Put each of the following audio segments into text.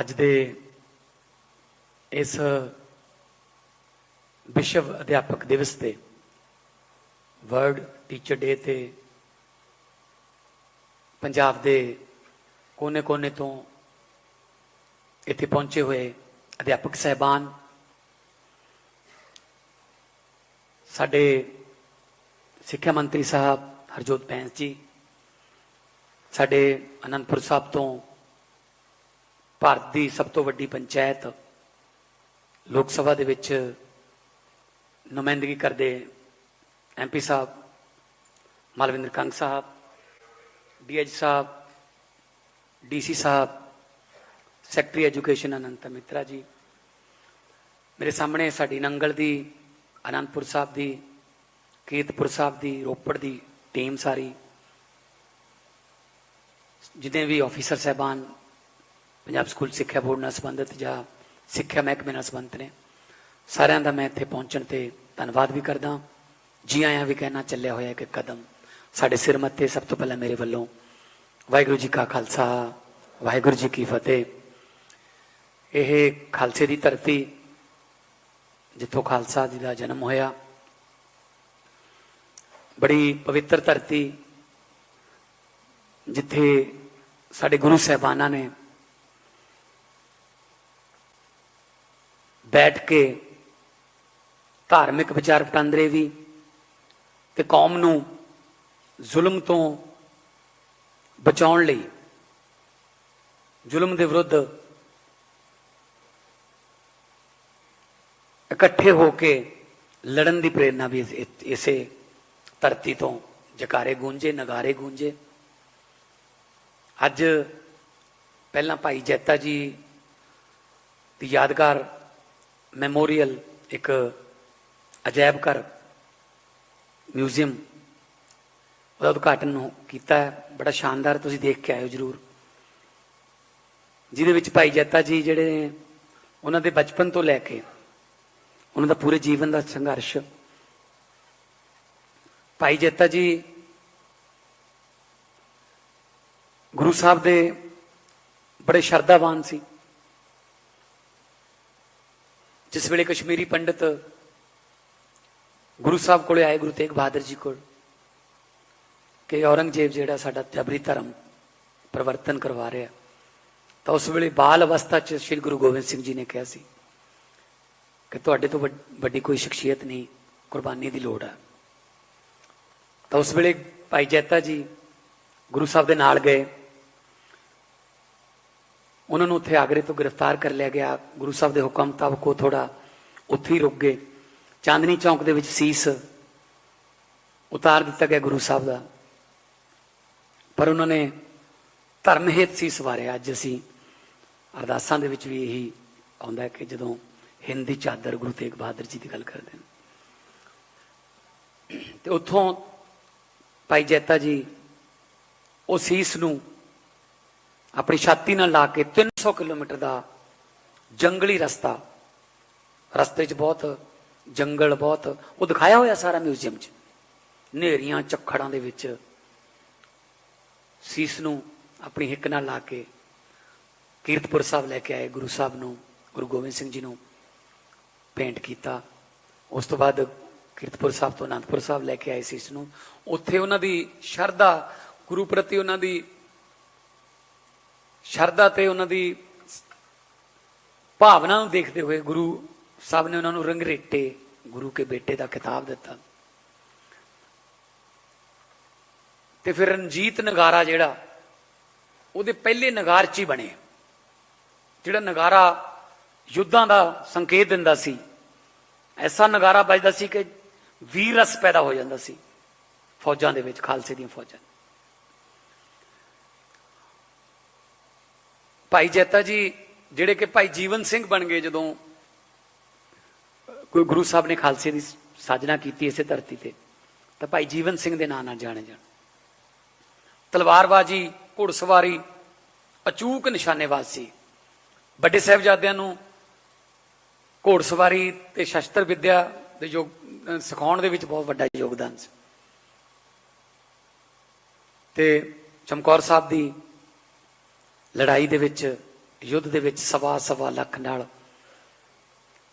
ਅੱਜ ਦੇ ਇਸ ਵਿਸ਼ਵ ਅਧਿਆਪਕ ਦਿਵਸ ਤੇ ਵਰਲਡ ਟੀਚਰ ਡੇ ਤੇ ਪੰਜਾਬ ਦੇ ਕੋਨੇ-ਕੋਨੇ ਤੋਂ ਇੱਥੇ ਪਹੁੰਚੇ ਹੋਏ ਅਧਿਆਪਕ ਸਹਿਬਾਨ, ਸਾਡੇ ਸਿੱਖਿਆ ਮੰਤਰੀ ਸਾਹਿਬ ਹਰਜੋਤ ਬੈਂਸ ਜੀ, ਸਾਡੇ ਅਨੰਦਪੁਰ ਸਾਹਿਬ ਤੋਂ ਭਾਰਤ ਦੀ ਸਭ ਤੋਂ ਵੱਡੀ ਪੰਚਾਇਤ ਲੋਕ ਸਭਾ ਦੇ ਵਿੱਚ ਨੁਮਾਇੰਦਗੀ ਕਰਦੇ ਐਮਪੀ ਸਾਹਿਬ, ਮਾਲਵਿੰਦਰ ਕੰਗ ਸਾਹਿਬ ਡੀਐਚ ਸਾਹਿਬ ਡੀਸੀ ਸਾਹਿਬ, ਸੈਕਟਰੀ ਐਜੂਕੇਸ਼ਨ ਅਨੰਤ ਮਿੱਤਰਾ ਜੀ। ਮੇਰੇ ਸਾਹਮਣੇ ਸਾਡੀ ਨੰਗਲ ਦੀ, ਅਨੰਦਪੁਰ ਸਾਹਿਬ ਦੀ, ਕੀਰਤਪੁਰ ਸਾਹਿਬ ਦੀ, ਰੋਪੜ ਦੀ ਟੀਮ ਸਾਰੀ, ਜਿੰਨੇ ਵੀ ਆਫੀਸਰ ਸਹਿਬਾਨ ਪੰਜਾਬ ਸਕੂਲ ਸਿੱਖਿਆ ਬੋਰਡ ਨਾਲ ਸੰਬੰਧਿਤ ਜਾਂ ਸਿੱਖਿਆ ਮਹਿਕਮੇ ਨਾਲ ਸੰਬੰਧਿਤ ਨੇ। ਸਾਰਿਆਂ ਦਾ ਮੈਂ ਇੱਥੇ ਪਹੁੰਚਣ ਤੇ ਧੰਨਵਾਦ ਵੀ ਕਰਦਾ। ਜੀ ਆਇਆਂ ਵੀ ਕਹਿਣਾ ਚੱਲਿਆ ਹੋਇਆ ਇੱਕ ਕਦਮ। ਸਾਡੇ ਸਿਰ ਮੱਥੇ ਸਭ ਤੋਂ ਪਹਿਲਾਂ ਮੇਰੇ ਵੱਲੋਂ ਵਾਹਿਗੁਰੂ ਜੀ ਕਾ ਖਾਲਸਾ, ਵਾਹਿਗੁਰੂ ਜੀ ਕੀ ਫਤਿਹ। ਇਹ ਖਾਲਸੇ ਦੀ ਧਰਤੀ ਜਿੱਥੋਂ ਖਾਲਸਾ ਜੀ ਦਾ ਜਨਮ ਹੋਇਆ, ਬੜੀ ਪਵਿੱਤਰ ਧਰਤੀ ਜਿੱਥੇ ਸਾਡੇ ਗੁਰੂ ਸਾਹਿਬਾਨਾਂ ਨੇ ਬੈਠ ਕੇ ਧਾਰਮਿਕ ਵਿਚਾਰ ਵਟਾਂਦਰੇ ਵੀ ਤੇ ਕੌਮ ਨੂੰ ਜ਼ੁਲਮ ਤੋਂ ਬਚਾਉਣ ਲਈ ਜ਼ੁਲਮ ਦੇ ਵਿਰੁੱਧ ਇਕੱਠੇ ਹੋ ਕੇ ਲੜਨ ਦੀ ਪ੍ਰੇਰਣਾ ਵੀ ਇਸੇ ਧਰਤੀ ਤੋਂ ਜਕਾਰੇ ਗੂੰਜੇ, ਨਗਾਰੇ ਗੂੰਜੇ। ਅੱਜ ਪਹਿਲਾਂ ਭਾਈ ਜੈਤਾ ਜੀ ਦੀ ਯਾਦਗਾਰ ਮੈਮੋਰੀਅਲ, ਇੱਕ ਅਜਾਇਬ ਘਰ, ਮਿਊਜ਼ੀਅਮ, ਉਹਦਾ ਉਦਘਾਟਨ ਹੋ- ਕੀਤਾ ਹੈ। ਬੜਾ ਸ਼ਾਨਦਾਰ ਤੁਸੀਂ ਦੇਖ ਕੇ ਆਇਓ ਜਰੂਰ। ਜਿਹਦੇ ਵਿੱਚ ਭਾਈ ਜੈਤਾ ਜੀ ਜਿਹੜੇ ਨੇ, ਉਹਨਾਂ ਦੇ ਬਚਪਨ ਤੋਂ ਲੈ ਕੇ, ਉਹਨਾਂ ਦਾ ਪੂਰੇ ਜੀਵਨ ਦਾ ਸੰਘਰਸ਼। ਭਾਈ ਜੈਤਾ ਜੀ ਗੁਰੂ ਸਾਹਿਬ ਦੇ ਬੜੇ ਸ਼ਰਧਾਵਾਨ ਸੀ। ਜਿਸ ਵੇਲੇ ਕਸ਼ਮੀਰੀ ਪੰਡਤ ਗੁਰੂ ਸਾਹਿਬ ਕੋਲੇ ਆਏ ਗੁਰੂ ਤੇਗ ਬਹਾਦਰ ਜੀ ਕੋਲ ਕਿ ਔਰੰਗਜ਼ੇਬ ਜਿਹੜਾ ਸਾਡਾ ਜਬਰੀ ਧਰਮ ਪਰਿਵਰਤਨ ਕਰਵਾ ਰਿਹਾ ਤਾਂ ਉਸ ਵੇਲੇ ਬਾਲ ਅਵਸਥਾ 'ਚ ਸ੍ਰੀ ਗੁਰੂ ਗੋਬਿੰਦ ਸਿੰਘ ਜੀ ਨੇ ਕਿਹਾ ਸੀ ਕਿ ਤੁਹਾਡੇ ਤੋਂ ਵੱਡ- ਵੱਡੀ ਕੋਈ ਸ਼ਖਸੀਅਤ ਨਹੀਂ ਕੁਰਬਾਨੀ ਦੀ ਲੋੜ ਹੈ ਤਾਂ ਉਸ ਵੇਲੇ ਭਾਈ ਜੈਤਾ ਜੀ ਗੁਰੂ ਸਾਹਿਬ ਦੇ ਨਾਲ ਗਏ ਉਹਨਾਂ ਨੂੰ ਉੱਥੇ ਆਗਰੇ ਤੋਂ ਗ੍ਰਿਫਤਾਰ ਕਰ ਲਿਆ ਗਿਆ। ਗੁਰੂ ਸਾਹਿਬ ਦੇ ਹੁਕਮ ਮੁਤਾਬਕ ਉਹ ਥੋੜਾ ਉੱਥੇ ਹੀ ਰੁਕ ਗਏ। ਚਾਂਦਨੀ ਚੌਂਕ ਦੇ ਵਿੱਚ ਸੀਸ ਉਤਾਰ ਦਿੱਤਾ ਗਿਆ ਗੁਰੂ ਸਾਹਿਬ ਦਾ। ਪਰ ਉਹਨਾਂ ਨੇ ਧਰਮ ਹਿੱਤ ਸੀ ਸਵਾਰਿਆ ਅੱਜ ਅਸੀਂ ਅਰਦਾਸਾਂ ਦੇ ਵਿੱਚ ਵੀ ਇਹੀ ਆਉਂਦਾ ਹੈ ਕਿ ਜਦੋਂ ਹਿੰਦੀ ਚਾਦਰ ਗੁਰੂ ਤੇਗ ਬਹਾਦਰ ਜੀ ਦੀ ਗੱਲ ਕਰਦੇ ਨੇ। ਤੇ ਉੱਥੋਂ ਭਾਈ ਜੈਤਾ ਜੀ ਉਹ ਸੀਸ ਨੂੰ ਆਪਣੀ ਛਾਤੀ ਨਾਲ ਲਾ ਕੇ 300 ਕਿਲੋਮੀਟਰ ਦਾ ਜੰਗਲੀ ਰਸਤਾ। ਰਸਤੇ 'ਚ ਬਹੁਤ ਜੰਗਲ, ਬਹੁਤ, ਉਹ ਦਿਖਾਇਆ ਹੋਇਆ ਸਾਰਾ ਮਿਊਜ਼ੀਅਮ 'ਚ। ਨੇਰੀਆਂ ਚੱਖੜਾਂ ਦੇ ਵਿੱਚ ਸੀਸ ਨੂੰ ਆਪਣੀ ਹਿੱਕ ਨਾਲ ਲਾ ਕੇ ਕੀਰਤਪੁਰ ਸਾਹਿਬ ਲੈ ਕੇ ਆਏ, ਗੁਰੂ ਸਾਹਿਬ ਨੂੰ, ਗੁਰੂ ਗੋਬਿੰਦ ਸਿੰਘ ਜੀ ਨੂੰ ਪੇਂਟ ਕੀਤਾ। ਉਸ ਤੋਂ ਬਾਅਦ ਕੀਰਤਪੁਰ ਸਾਹਿਬ ਤੋਂ ਅਨੰਦਪੁਰ ਸਾਹਿਬ ਲੈ ਕੇ ਆਏ ਸੀਸ ਨੂੰ। ਉੱਥੇ ਉਹਨਾਂ ਦੀ ਸ਼ਰਧਾ, ਗੁਰੂ ਪ੍ਰਤੀ ਉਹਨਾਂ ਦੀ ਸ਼ਰਧਾ ਤੇ ਉਹਨਾਂ ਦੀ ਭਾਵਨਾ ਨੂੰ ਦੇਖਦੇ ਹੋਏ ਗੁਰੂ ਸਾਹਿਬ ਨੇ ਉਹਨਾਂ ਨੂੰ ਰੰਗਰੇਟੇ ਗੁਰੂ ਕੇ ਬੇਟੇ ਦਾ ਖਿਤਾਬ ਦਿੱਤਾ। ਤੇ ਫਿਰ ਰਣਜੀਤ ਨਗਾਰਾ ਜਿਹੜਾ, ਉਹਦੇ ਪਹਿਲੇ ਨਗਾਰ ਚ ਹੀ ਬਣੇ। ਜਿਹੜਾ ਨਗਾਰਾ ਯੁੱਧਾਂ ਦਾ ਸੰਕੇਤ ਦਿੰਦਾ ਸੀ, ਐਸਾ ਨਗਾਰਾ ਵੱਜਦਾ ਸੀ ਕਿ ਵੀਰ ਰਸ ਪੈਦਾ ਹੋ ਜਾਂਦਾ ਸੀ, ਫੌਜਾਂ ਦੇ ਵਿੱਚ, ਖਾਲਸੇ ਦੀਆਂ ਫੌਜਾਂ ਭਾਈ ਜੈਤਾ ਜੀ, ਜਿਹੜੇ ਕਿ ਭਾਈ ਜੀਵਨ ਸਿੰਘ ਬਣ ਗਏ ਜਦੋਂ ਕੋਈ ਗੁਰੂ ਸਾਹਿਬ ਨੇ ਖਾਲਸੇ ਦੀ ਸਾਜਨਾ ਕੀਤੀ ਇਸੇ ਧਰਤੀ ਤੇ, ਤਾਂ ਭਾਈ ਜੀਵਨ ਸਿੰਘ ਦੇ ਨਾਂ ਨਾਲ ਜਾਣੇ ਜਾਣ। ਤਲਵਾਰਬਾਜੀ, ਘੁੜਸਵਾਰੀ ਅਚੂਕ ਨਿਸ਼ਾਨੇਬਾਜ਼ ਸੀ। ਵੱਡੇ ਸਾਹਿਬਜ਼ਾਦਿਆਂ ਨੂੰ ਘੋੜਸਵਾਰੀ ਤੇ ਸ਼ਸਤਰ ਵਿੱਦਿਆ ਦੇ ਯੋਗ ਸਿਖਾਉਣ ਦੇ ਵਿੱਚ ਬਹੁਤ ਵੱਡਾ ਯੋਗਦਾਨ ਸੀ। ਤੇ ਚਮਕੌਰ ਸਾਹਿਬ ਦੀ ਲੜਾਈ ਦੇ ਵਿੱਚ, ਯੁੱਧ ਦੇ ਵਿੱਚ ਸਵਾ ਸਵਾ ਲੱਖ ਨਾਲ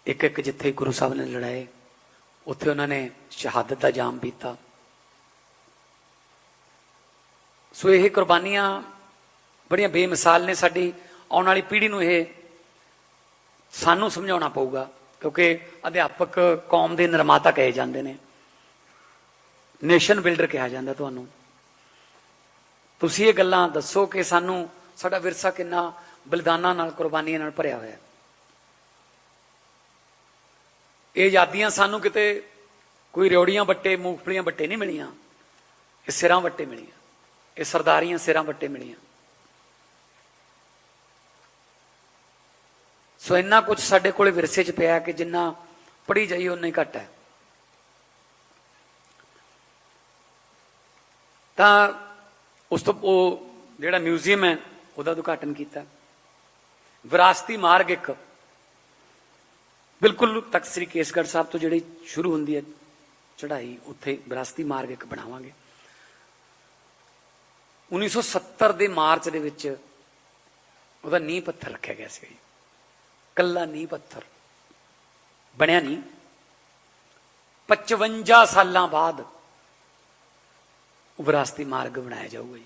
ਇੱਕ ਇੱਕ ਜਿੱਥੇ ਗੁਰੂ ਸਾਹਿਬ ਨੇ ਲੜਾਏ, ਉੱਥੇ ਉਹਨਾਂ ਨੇ ਸ਼ਹਾਦਤ ਦਾ ਜਾਮ ਪੀਤਾ। ਸੋ ਇਹ ਕੁਰਬਾਨੀਆਂ ਬੜੀਆਂ ਬੇਮਿਸਾਲ ਨੇ ਸਾਡੀ, ਆਉਣ ਵਾਲੀ ਪੀੜ੍ਹੀ ਨੂੰ ਇਹ ਸਾਨੂੰ ਸਮਝਾਉਣਾ ਪਊਗਾ, ਕਿਉਂਕਿ ਅਧਿਆਪਕ ਕੌਮ ਦੇ ਨਿਰਮਾਤਾ ਕਹੇ ਜਾਂਦੇ ਨੇ। ਨੇਸ਼ਨ ਬਿਲਡਰ ਕਿਹਾ ਜਾਂਦਾ ਤੁਹਾਨੂੰ। ਤੁਸੀਂ ਇਹ ਗੱਲਾਂ ਦੱਸੋ ਕਿ ਸਾਨੂੰ ਸਾਡਾ ਵਿਰਸਾ ਕਿੰਨਾ ਬਲਿਦਾਨਾਂ ਨਾਲ, ਕੁਰਬਾਨੀਆਂ ਨਾਲ ਭਰਿਆ ਹੋਇਆ ਹੈ। ਇਹ ਆਜ਼ਾਦੀਆਂ ਸਾਨੂੰ ਕਿਤੇ ਕੋਈ ਰਿਉੜੀਆਂ ਵੱਟੇ, ਮੂੰਗਫਲੀਆਂ ਵੱਟੇ ਨਹੀਂ ਮਿਲੀਆਂ। ਇਹ ਸਿਰਾਂ ਵੱਟੇ ਮਿਲੀਆਂ। ਇਹ ਸਰਦਾਰੀਆਂ ਸਿਰਾਂ ਵੱਟੇ ਮਿਲੀਆਂ। ਸੋ ਇੰਨਾ ਕੁਝ ਸਾਡੇ ਕੋਲੇ ਵਿਰਸੇ 'ਚ ਪਿਆ ਕਿ ਜਿੰਨਾ ਪੜੀ ਜਾਈ ਉਨਾ ਹੀ ਘੱਟ ਹੈ। ਤਾਂ ਉਸ ਤੋਂ ਉਹ ਜਿਹੜਾ ਮਿਊਜ਼ੀਅਮ ਹੈ ਉਹਦਾ ਉਦਘਾਟਨ ਕੀਤਾ। ਵਿਰਾਸਤੀ ਮਾਰਗ ਇੱਕ। ਬਿਲਕੁਲ ਤਖਤ ਸ੍ਰੀ ਕੇਸਗੜ੍ਹ ਸਾਹਿਬ ਤੋਂ ਜਿਹੜੀ ਸ਼ੁਰੂ ਹੁੰਦੀ ਹੈ ਚੜ੍ਹਾਈ, ਉੱਥੇ ਵਿਰਾਸਤੀ ਮਾਰਗ ਇੱਕ ਬਣਾਵਾਂਗੇ। 1970 ਦੇ ਮਾਰਚ ਦੇ ਵਿੱਚ ਉਹਦਾ ਨੀਂਹ ਪੱਥਰ ਰੱਖਿਆ ਗਿਆ ਸੀ ਜੀ। ਕੱਲਾ ਨੀਂਹ ਪੱਥਰ। ਬਣਿਆ ਨਹੀਂ। 55 ਸਾਲਾਂ ਬਾਅਦ ਉਹ ਵਿਰਾਸਤੀ ਮਾਰਗ ਬਣਾਇਆ ਜਾਊਗਾ ਜੀ।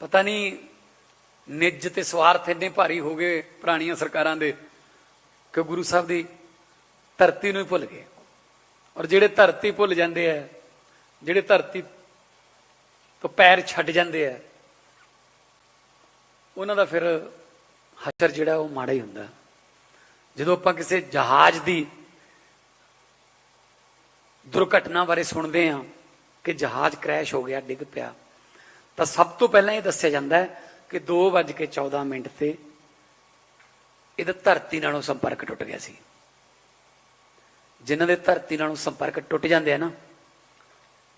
ਪਤਾ ਨਹੀਂ ਨਿੱਜ ਤੇ ਸਵਾਰਥ ਇੰਨੇ ਭਾਰੀ ਹੋ ਗਏ ਪੁਰਾਣੀਆਂ ਸਰਕਾਰਾਂ ਦੇ ਕਿ ਗੁਰੂ ਸਾਹਿਬ ਦੀ ਧਰਤੀ ਨੂੰ ਹੀ ਭੁੱਲ ਗਏ। ਔਰ ਜਿਹੜੇ ਧਰਤੀ ਭੁੱਲ ਜਾਂਦੇ ਆ, ਜਿਹੜੇ ਧਰਤੀ ਤੋਂ ਪੈਰ ਛੱਡ ਜਾਂਦੇ ਆ, ਉਹਨਾਂ ਦਾ ਫਿਰ ਹਸ਼ਰ ਜਿਹੜਾ ਉਹ ਮਾੜਾ ਹੀ ਹੁੰਦਾ। ਜਦੋਂ ਆਪਾਂ ਕਿਸੇ ਜਹਾਜ਼ ਦੀ ਦੁਰਘਟਨਾ ਬਾਰੇ ਸੁਣਦੇ ਹਾਂ ਕਿ ਜਹਾਜ਼ ਕ੍ਰੈਸ਼ ਹੋ ਗਿਆ, ਡਿੱਗ ਪਿਆ ਤਾਂ ਸਭ ਤੋਂ ਪਹਿਲਾਂ ਇਹ ਦੱਸਿਆ ਜਾਂਦਾ ਹੈ ਕਿ 2:14 ਮਿੰਟ ਤੇ ਇਹਦਾ ਧਰਤੀ ਨਾਲੋਂ ਸੰਪਰਕ ਟੁੱਟ ਗਿਆ ਸੀ। ਜਿਨ੍ਹਾਂ ਦੇ ਧਰਤੀ ਨਾਲੋਂ ਸੰਪਰਕ ਟੁੱਟ ਜਾਂਦੇ ਆ ਨਾ,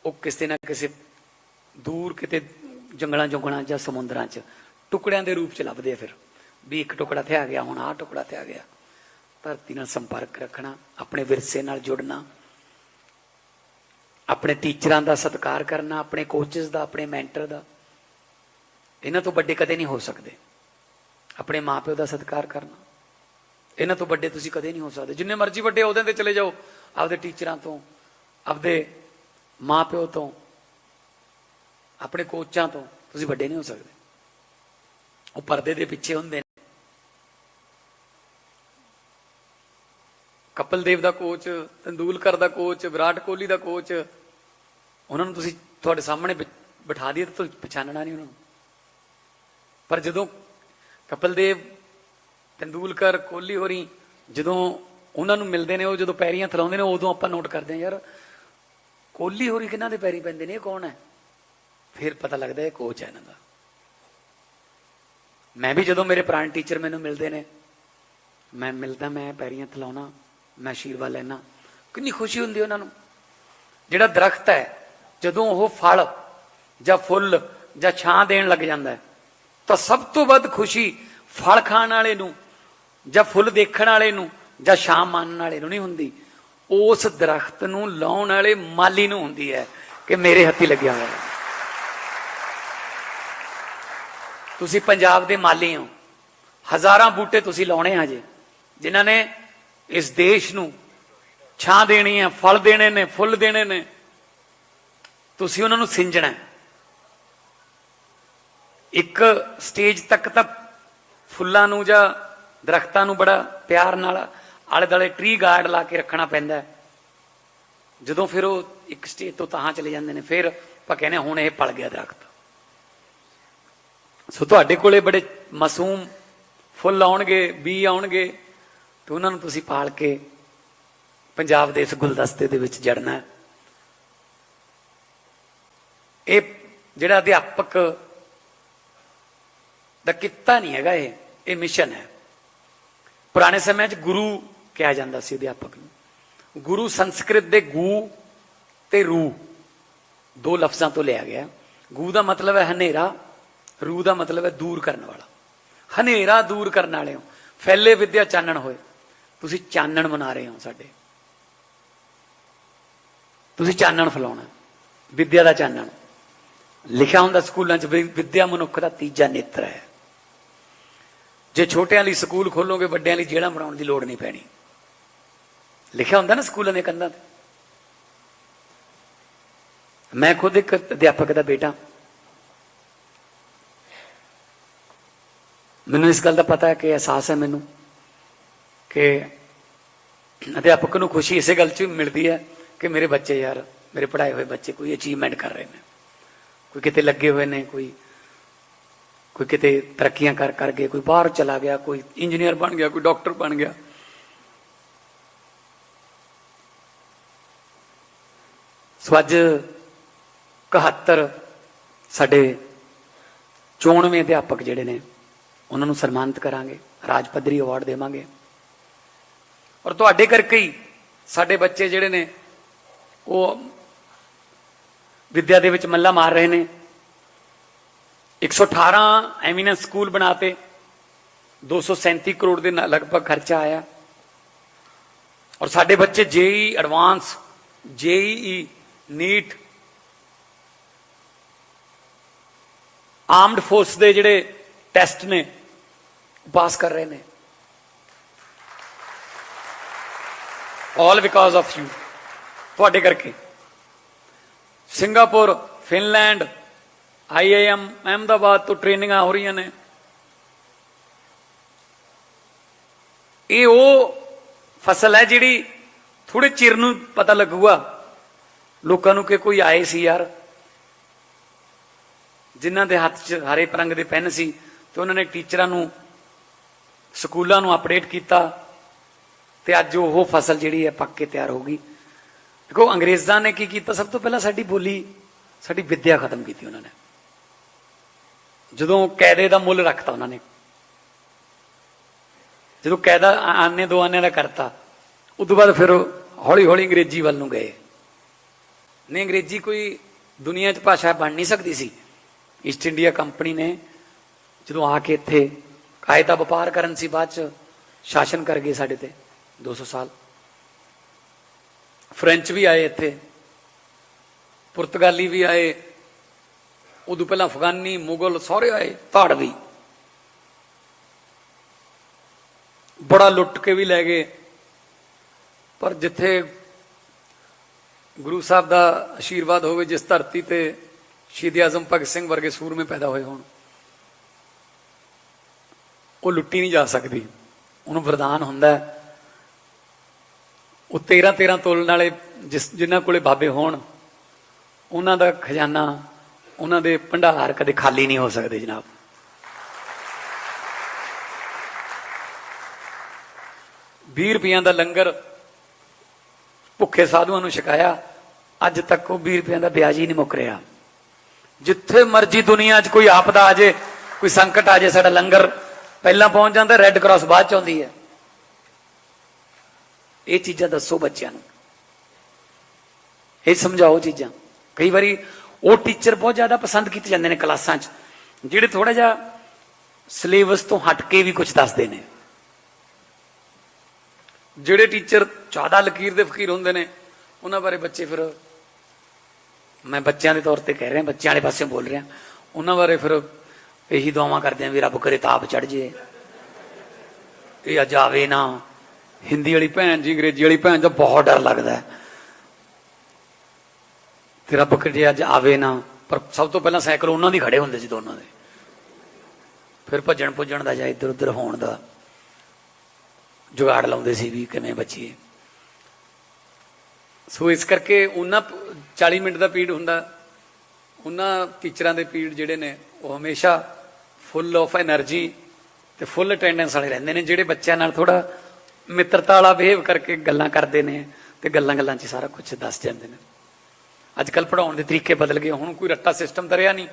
ਉਹ ਕਿਸੇ ਨਾ ਕਿਸੇ ਦੂਰ ਕਿਤੇ ਜੰਗਲਾਂ ਜੁਗਲਾਂ ਜਾਂ ਸਮੁੰਦਰਾਂ 'ਚ ਟੁਕੜਿਆਂ ਦੇ ਰੂਪ 'ਚ ਲੱਭਦੇ ਆ ਫਿਰ। ਵੀ ਇੱਕ ਟੁਕੜਾ ਤੇ ਆ ਗਿਆ, ਹੁਣ ਆਹ ਟੁਕੜਾ ਤੇ ਆ ਗਿਆ। ਧਰਤੀ ਨਾਲ ਸੰਪਰਕ ਰੱਖਣਾ, ਆਪਣੇ ਵਿਰਸੇ ਨਾਲ ਜੁੜਨਾ ਆਪਣੇ ਟੀਚਰਾਂ ਦਾ ਸਤਿਕਾਰ ਕਰਨਾ, ਆਪਣੇ ਕੋਚਸ ਦਾ, ਆਪਣੇ ਮੈਂਟਰ ਦਾ। ਇਹਨਾਂ ਤੋਂ ਵੱਡੇ ਕਦੇ ਨਹੀਂ ਹੋ ਸਕਦੇ। ਆਪਣੇ ਮਾਪਿਓ ਦਾ ਸਤਿਕਾਰ ਕਰਨਾ। ਇਹਨਾਂ ਤੋਂ ਵੱਡੇ ਤੁਸੀਂ ਕਦੇ ਨਹੀਂ ਹੋ ਸਕਦੇ। ਜਿੰਨੇ ਮਰਜ਼ੀ ਵੱਡੇ ਉਹਦੇ ਤੇ ਚਲੇ ਜਾਓ, ਆਪਦੇ ਟੀਚਰਾਂ ਤੋਂ, ਆਪਦੇ ਮਾਪਿਓ ਤੋਂ, ਆਪਣੇ ਕੋਚਾਂ ਤੋਂ ਤੁਸੀਂ ਵੱਡੇ ਨਹੀਂ ਹੋ ਸਕਦੇ। ਉਹ ਪਰਦੇ ਦੇ ਪਿੱਛੇ ਹੁੰਦੇ ਕਪਲ ਦੇਵ ਦਾ ਕੋਚ, ਤੰਦੂਲਕਰ ਦਾ ਕੋਚ, ਵਿਰਾਟ ਕੋਹਲੀ ਦਾ ਕੋਚ, ਉਹਨਾਂ ਨੂੰ ਤੁਸੀਂ ਤੁਹਾਡੇ ਸਾਹਮਣੇ ਬਿ- ਬਿਠਾ ਦਈਏ ਤਾਂ ਤੁਸੀਂ ਪਛਾਣਨਾ ਨਹੀਂ ਉਹਨਾਂ ਨੂੰ। ਪਰ ਜਦੋਂ ਕਪਲ ਦੇਵ ਤੰਦੂਲਕਰ, ਕੋਹਲੀ ਹੋਰੀ ਜਦੋਂ ਉਹਨਾਂ ਨੂੰ ਮਿਲਦੇ ਨੇ, ਉਹ ਜਦੋਂ ਪੈਰੀਆਂ ਥਲਾਉਂਦੇ ਨੇ, ਉਦੋਂ ਆਪਾਂ ਨੋਟ ਕਰਦੇ ਹਾਂ, ਯਾਰ ਕੋਹਲੀ ਹੋਰੀ ਕਿਹਨਾਂ ਦੇ ਪੈਰੀ ਪੈਂਦੇ ਨੇ, ਇਹ ਕੌਣ ਹੈ? ਫਿਰ ਪਤਾ ਲੱਗਦਾ ਇਹ ਕੋਚ ਹੈ ਇਹਨਾਂ ਦਾ। ਮੈਂ ਵੀ ਜਦੋਂ ਮੇਰੇ ਪੁਰਾਣੇ ਟੀਚਰ ਮੈਨੂੰ ਮਿਲਦੇ ਨੇ, ਮੈਂ ਮਿਲਦਾ, ਮੈਂ ਪੈਰੀਆਂ ਥਲਾਉਣਾ। ਮੈਂ ਆਸ਼ੀਰਵਾਦ ਲੈਣਾ ਕਿੰਨੀ ਖੁਸ਼ੀ ਹੁੰਦੀ ਉਹਨਾਂ ਨੂੰ। ਜਿਹੜਾ ਦਰਖਤ ਹੈ, ਜਦੋਂ ਉਹ ਫਲ ਜਾਂ ਫੁੱਲ ਜਾਂ ਛਾਂ ਦੇਣ ਲੱਗ ਜਾਂਦਾ ਹੈ, ਤਾਂ ਸਭ ਤੋਂ ਵੱਧ ਖੁਸ਼ੀ ਫਲ ਖਾਣ ਵਾਲੇ ਨੂੰ ਜਾਂ ਫੁੱਲ ਦੇਖਣ ਵਾਲੇ ਨੂੰ ਜਾਂ ਛਾਂ ਮਾਣਨ ਵਾਲੇ ਨੂੰ ਨਹੀਂ ਹੁੰਦੀ। ਉਸ ਦਰਖਤ ਨੂੰ ਲਾਉਣ ਵਾਲੇ ਮਾਲੀ ਨੂੰ ਹੁੰਦੀ ਹੈ ਕਿ ਮੇਰੇ ਹੱਥੀ ਲੱਗਿਆ ਹੋਇਆ ਹੈ। ਤੁਸੀਂ ਪੰਜਾਬ ਦੇ ਮਾਲੀ ਹੋ। ਹਜ਼ਾਰਾਂ ਬੂਟੇ ਤੁਸੀਂ ਲਾਉਣੇ ਆ ਜੇ ਜਿਨ੍ਹਾਂ ਨੇ ਇਸ ਦੇਸ਼ ਨੂੰ ਛਾਂ ਦੇਣੀ ਹੈ ਫਲ ਦੇਣੇ ਨੇ ਫੁੱਲ ਦੇਣੇ ਨੇ ਤੁਸੀਂ ਉਹਨਾਂ ਨੂੰ ਸਿੰਜਣਾ ਇੱਕ ਸਟੇਜ ਤੱਕ ਤਾਂ ਫੁੱਲਾਂ ਨੂੰ ਜਾਂ ਦਰਖਤਾਂ ਨੂੰ ਬੜਾ ਪਿਆਰ ਨਾਲ ਆਲੇ ਦਾਲੇ ਟ੍ਰੀ ਗਾਰਡ ਲਾ ਕੇ ਰੱਖਣਾ ਪੈਂਦਾ ਜਦੋਂ ਫਿਰ ਉਹ ਇੱਕ ਸਟੇਜ ਤੋਂ ਤਾਂ ਚਲੇ ਜਾਂਦੇ ਨੇ ਫਿਰ ਆਪਾਂ ਕਹਿੰਦੇ ਹਾਂ, ਹੁਣ ਇਹ ਪਲ ਗਿਆ ਦਰਖਤ। ਸੋ ਤੁਹਾਡੇ ਕੋਲੇ ਬੜੇ ਮਾਸੂਮ ਫੁੱਲ ਆਉਣਗੇ ਬੀ ਆਉਣਗੇ ਤੇ ਉਹਨਾਂ ਨੂੰ ਤੁਸੀਂ ਪਾਲ ਕੇ ਪੰਜਾਬ ਦੇ ਇਸ ਗੁਲਦਸਤੇ ਦੇ ਵਿੱਚ ਜੜਨਾ ਇਹ ਜਿਹੜਾ ਅਧਿਆਪਕ ਦਾ ਕਿੱਤਾ ਨਹੀਂ ਹੈਗਾ ਇਹ ਇਹ ਮਿਸ਼ਨ ਹੈ। ਪੁਰਾਣੇ ਸਮਿਆਂ 'ਚ ਗੁਰੂ ਕਿਹਾ ਜਾਂਦਾ ਸੀ ਅਧਿਆਪਕ ਨੂੰ। ਗੁਰੂ ਸੰਸਕ੍ਰਿਤ ਦੇ ਗੂ ਤੇ ਰੂ, ਦੋ ਲਫ਼ਜ਼ਾਂ ਤੋਂ ਲਿਆ ਗਿਆ। ਗੂ ਦਾ ਮਤਲਬ ਹੈ ਹਨੇਰਾ, ਰੂ ਦਾ ਮਤਲਬ ਹੈ ਦੂਰ ਕਰਨ ਵਾਲਾ। ਹਨੇਰਾ ਦੂਰ ਕਰਨ ਵਾਲੇ ਹੋ ਫੈਲੇ ਵਿਦਿਆ ਚਾਨਣ ਹੋਏ। ਤੁਸੀਂ ਚਾਨਣ ਮਨਾ ਰਹੇ ਹੋ ਸਾਡੇ। ਤੁਸੀਂ ਚਾਨਣ ਫਲਾਉਣਾ ਵਿਦਿਆ ਦਾ ਚਾਨਣ। ਲਿਖਿਆ ਹੁੰਦਾ ਸਕੂਲਾਂ 'ਚ ਵੀ ਵਿਦਿਆ ਮਨੁੱਖ ਦਾ ਤੀਜਾ ਨੇਤਰ ਹੈ। ਜੇ ਛੋਟਿਆਂ ਲਈ ਸਕੂਲ ਖੋਲੋਗੇ, ਵੱਡਿਆਂ ਲਈ ਜੇਲ੍ਹਾਂ ਬਣਾਉਣ ਦੀ ਲੋੜ ਨਹੀਂ ਪੈਣੀ। ਲਿਖਿਆ ਹੁੰਦਾ ਨਾ ਸਕੂਲਾਂ ਦੇ ਕੰਧਾਂ ਤੇ। ਮੈਂ ਖੁਦ ਇੱਕ ਅਧਿਆਪਕ ਦਾ ਬੇਟਾ। ਮੈਨੂੰ ਇਸ ਗੱਲ ਦਾ ਪਤਾ ਹੈ ਕਿ ਅਹਿਸਾਸ ਹੈ ਮੈਨੂੰ। ਕਿ ਅਧਿਆਪਕ ਨੂੰ ਖੁਸ਼ੀ ਇਸੇ ਗੱਲ 'ਚ ਮਿਲਦੀ ਹੈ ਕਿ ਮੇਰੇ ਬੱਚੇ ਯਾਰ, ਮੇਰੇ ਪੜ੍ਹਾਏ ਹੋਏ ਬੱਚੇ ਕੋਈ ਅਚੀਵਮੈਂਟ ਕਰ ਰਹੇ ਨੇ। ਕੋਈ ਕਿਤੇ ਲੱਗੇ ਹੋਏ ਨੇ, ਕੋਈ ਕੋਈ ਕਿਤੇ ਤਰੱਕੀਆਂ ਕਰ ਕਰ ਗਏ, ਕੋਈ ਬਾਹਰ ਚਲਾ ਗਿਆ, ਕੋਈ ਇੰਜੀਨੀਅਰ ਬਣ ਗਿਆ, ਕੋਈ ਡਾਕਟਰ ਬਣ ਗਿਆ। ਸੋ ਅੱਜ 71 ਸਾਡੇ ਚੋਣਵੇਂ ਅਧਿਆਪਕ ਜਿਹੜੇ ਨੇ, ਉਹਨਾਂ ਨੂੰ ਸਨਮਾਨਿਤ ਕਰਾਂਗੇ, ਰਾਜ ਪੱਧਰੀ ਅਵਾਰਡ ਦੇਵਾਂਗੇ। ਔਰ ਤੁਹਾਡੇ ਕਰਕੇ ਹੀ ਸਾਡੇ ਬੱਚੇ ਜਿਹੜੇ ਨੇ, ਉਹ ਵਿਦਿਆ ਦੇ ਵਿੱਚ ਮੱਲਾ ਮਾਰ ਰਹੇ ਨੇ। 118 ਐਮੀਨੈਂਸ ਸਕੂਲ ਬਣਾਤੇ 237 ਕਰੋੜ ਦੇ ਲਗਭਗ ਖਰਚਾ ਆਇਆ। ਔਰ ਸਾਡੇ ਬੱਚੇ JE advance, JE NEET, armed force ਦੇ ਜਿਹੜੇ ਟੈਸਟ ਨੇ ਪਾਸ ਕਰ ਰਹੇ ਨੇ। ਆਲ ਬਿਕਾਜ਼ ਆਫ ਯੂ ਤੁਹਾਡੇ ਕਰਕੇ। ਸਿੰਗਾਪੁਰ ਫਿਨਲੈਂਡ ਆਈਆਈਐਮ ਅਹਿਮਦਾਬਾਦ ਤੋਂ ਟ੍ਰੇਨਿੰਗਾਂ ਹੋ ਰਹੀਆਂ ਨੇ। ਇਹ ਉਹ ਫਸਲ ਹੈ ਜਿਹੜੀ ਥੋੜੇ ਚਿਰ ਨੂੰ ਪਤਾ ਲੱਗੂਗਾ। ਲੋਕਾਂ ਨੂੰ ਕਿ ਕੋਈ ਆਏ ਸੀ ਯਾਰ। ਜਿਨ੍ਹਾਂ ਦੇ ਹੱਥ 'ਚ ਹਰੇ ਰੰਗ ਦੇ ਪੈਨ ਸੀ ਤੇ ਉਹਨਾਂ ਨੇ ਟੀਚਰਾਂ ਨੂੰ, ਸਕੂਲਾਂ ਨੂੰ ਅਪਡੇਟ ਕੀਤਾ। ਤੇ ਅੱਜ ਉਹ ਫਸਲ ਜਿਹੜੀ ਹੈ ਪੱਕ ਕੇ ਤਿਆਰ ਹੋ ਗਈ। ਦੇਖੋ, ਅੰਗਰੇਜ਼ਾਂ ਨੇ ਕੀ ਕੀਤਾ? ਸਭ ਤੋਂ ਪਹਿਲਾਂ ਸਾਡੀ ਬੋਲੀ, ਸਾਡੀ ਵਿੱਦਿਆ ਖਤਮ ਕੀਤੀ ਉਹਨਾਂ ਨੇ। ਜਦੋਂ ਕਾਇਦੇ ਦਾ ਮੁੱਲ ਰੱਖਤਾ ਉਹਨਾਂ ਨੇ। ਜਦੋਂ ਕਾਇਦਾ ਆਨੇ ਦੋ ਆਨੇ ਦਾ ਕਰਤਾ ਉਸ ਤੋਂ ਬਾਅਦ ਫਿਰ ਹੌਲੀ ਹੌਲੀ ਅੰਗਰੇਜ਼ੀ ਵੱਲ ਨੂੰ ਗਏ। ਨਹੀਂ, ਅੰਗਰੇਜ਼ੀ ਕੋਈ ਦੁਨੀਆ 'ਚ ਭਾਸ਼ਾ ਬਣ ਨਹੀਂ ਸਕਦੀ ਸੀ। ਈਸਟ ਇੰਡੀਆ ਕੰਪਨੀ ਨੇ ਜਦੋਂ ਆ ਕੇ ਇੱਥੇ ਕਾਇਦਾ ਵਪਾਰ ਕਰਨ ਸੀ, ਬਾਅਦ 'ਚ ਸ਼ਾਸਨ ਕਰ ਗਏ ਸਾਡੇ ਤੇ। 200 ਸਾਲ ਫ੍ਰੈਂਚ ਵੀ ਆਏ ਇੱਥੇ ਪੁਰਤਗਾਲੀ ਵੀ ਆਏ ਉਦੋਂ ਪਹਿਲਾਂ ਅਫਗਾਨੀ ਮੁਗਲ ਸਾਰੇ ਆਏ ਧਾੜਵੀ ਬੜਾ ਲੁੱਟ ਕੇ ਵੀ ਲੈ ਗਏ ਪਰ ਜਿੱਥੇ ਗੁਰੂ ਸਾਹਿਬ ਦਾ ਆਸ਼ੀਰਵਾਦ ਹੋਵੇ ਜਿਸ ਧਰਤੀ ਤੇ ਸ਼ਹੀਦ ਆਜ਼ਮ ਭਗਤ ਸਿੰਘ ਵਰਗੇ ਸੂਰਮੇ ਪੈਦਾ ਹੋਏ ਹੋਣ ਉਹ ਲੁੱਟੀ ਨਹੀਂ ਜਾ ਸਕਦੀ ਉਹਨੂੰ ਵਰਦਾਨ ਹੁੰਦਾ ਹੈ ਉਹ 13 13 ਤੋਲਣ ਵਾਲੇ ਜਿਸ ਜਿਨ੍ਹਾਂ ਕੋਲੇ ਬਾਬੇ ਹੋਣ, ਉਹਨਾਂ ਦਾ ਖਜ਼ਾਨਾ, ਉਹਨਾਂ ਦੇ ਭੰਡਾਰ ਕਦੇ ਖਾਲੀ ਨਹੀਂ ਹੋ ਸਕਦੇ ਜਨਾਬ। ਵੀਹ ਰੁਪਈਆਂ ਦਾ ਲੰਗਰ ਭੁੱਖੇ ਸਾਧੂਆਂ ਨੂੰ ਛਕਾਇਆ, ਅੱਜ ਤੱਕ ਉਹ 20 ਰੁਪਈਆਂ ਦਾ ਵਿਆਜ ਹੀ ਨਹੀਂ ਮੁੱਕ ਰਿਹਾ। ਜਿੱਥੇ ਮਰਜ਼ੀ ਦੁਨੀਆ 'ਚ ਕੋਈ ਆਪਦਾ ਆ ਜੇ, ਕੋਈ ਸੰਕਟ ਆ ਜੇ, ਸਾਡਾ ਲੰਗਰ ਪਹਿਲਾਂ ਪਹੁੰਚ ਜਾਂਦਾ ਰੈੱਡ ਕਰਾਸ ਬਾਅਦ ਚ ਆਉਂਦੀ ਹੈ। ਇਹ ਚੀਜ਼ਾਂ ਦੱਸੋ ਬੱਚਿਆਂ ਨੂੰ। ਇਹ ਸਮਝਾਓ ਚੀਜ਼ਾਂ। ਕਈ ਵਾਰੀ ਉਹ ਟੀਚਰ ਬਹੁਤ ਜ਼ਿਆਦਾ ਪਸੰਦ ਕੀਤੇ ਜਾਂਦੇ ਨੇ ਕਲਾਸਾਂ 'ਚ, ਜਿਹੜੇ ਥੋੜਾ ਜਿਹਾ ਸਿਲੇਬਸ ਤੋਂ ਹਟ ਕੇ ਵੀ ਕੁਝ ਦੱਸਦੇ ਨੇ। ਜਿਹੜੇ ਟੀਚਰ ਜ਼ਿਆਦਾ ਲਕੀਰ ਦੇ ਫਕੀਰ ਹੁੰਦੇ ਨੇ, ਉਹਨਾਂ ਬਾਰੇ ਬੱਚੇ ਫਿਰ ਮੈਂ ਬੱਚਿਆਂ ਦੇ ਤੌਰ ਤੇ ਕਹਿ ਰਿਹਾ, ਬੱਚਿਆਂ ਵਾਲੇ ਪਾਸੇ ਬੋਲ ਰਿਹਾ। ਉਹਨਾਂ ਬਾਰੇ ਫਿਰ ਇਹੀ ਦੁਆਵਾਂ ਕਰਦੇ ਆ ਵੀ ਰੱਬ ਕਰੇ ਤਾਪ ਚੜ ਜੇ, ਇਹ ਅੱਜ ਆਵੇ ਨਾ। ਹਿੰਦੀ ਵਾਲੀ ਭੈਣ ਜੀ, ਅੰਗਰੇਜ਼ੀ ਵਾਲੀ ਭੈਣ ਦਾ ਬਹੁਤ ਡਰ ਲੱਗਦਾ ਤੇਰਾ ਬਕਰੀਆ ਅੱਜ ਆਵੇ ਨਾ, ਪਰ ਸਭ ਤੋਂ ਪਹਿਲਾਂ ਸਾਈਕਲ ਉਹਨਾਂ ਦੀ ਖੜੇ ਹੁੰਦੇ ਸੀ ਦੋਨਾਂ ਦੇ। ਫਿਰ ਭੱਜਣ ਪੁੱਜਣ ਦਾ ਜਾਂ ਇੱਧਰ ਉੱਧਰ ਹੋਣ ਦਾ ਜੁਗਾੜ ਲਾਉਂਦੇ ਸੀ ਵੀ ਕਿਵੇਂ ਬੱਚੀਏ। ਸੋ ਇਸ ਕਰਕੇ ਉਹਨਾਂ 40 ਮਿੰਟ ਦਾ ਪੀੜ ਹੁੰਦਾ। ਉਹਨਾਂ ਟੀਚਰਾਂ ਦੇ ਪੀੜ ਜਿਹੜੇ ਨੇ, ਉਹ ਹਮੇਸ਼ਾ ਫੁੱਲ ਆਫ એનર્ਜੀ ਤੇ ਫੁੱਲ ਅਟੈਂਡੈਂਸ ਵਾਲੇ ਰਹਿੰਦੇ ਨੇ, ਜਿਹੜੇ ਬੱਚਿਆਂ ਨਾਲ ਥੋੜਾ ਮਿੱਤਰਤਾ ਵਾਲਾ ਬਿਹੇਵ ਕਰਕੇ ਗੱਲਾਂ ਕਰਦੇ ਨੇ ਤੇ ਗੱਲਾਂ ਗੱਲਾਂ 'ਚ ਸਾਰਾ ਕੁਝ ਦੱਸ ਜਾਂਦੇ ਨੇ। ਅੱਜ ਕੱਲ ਪੜਾਉਣ ਦੇ ਤਰੀਕੇ ਬਦਲ ਗਏ, ਹੁਣ ਕੋਈ ਰੱਟਾ ਸਿਸਟਮ ਤਾਂ ਰਿਹਾ ਨਹੀਂ।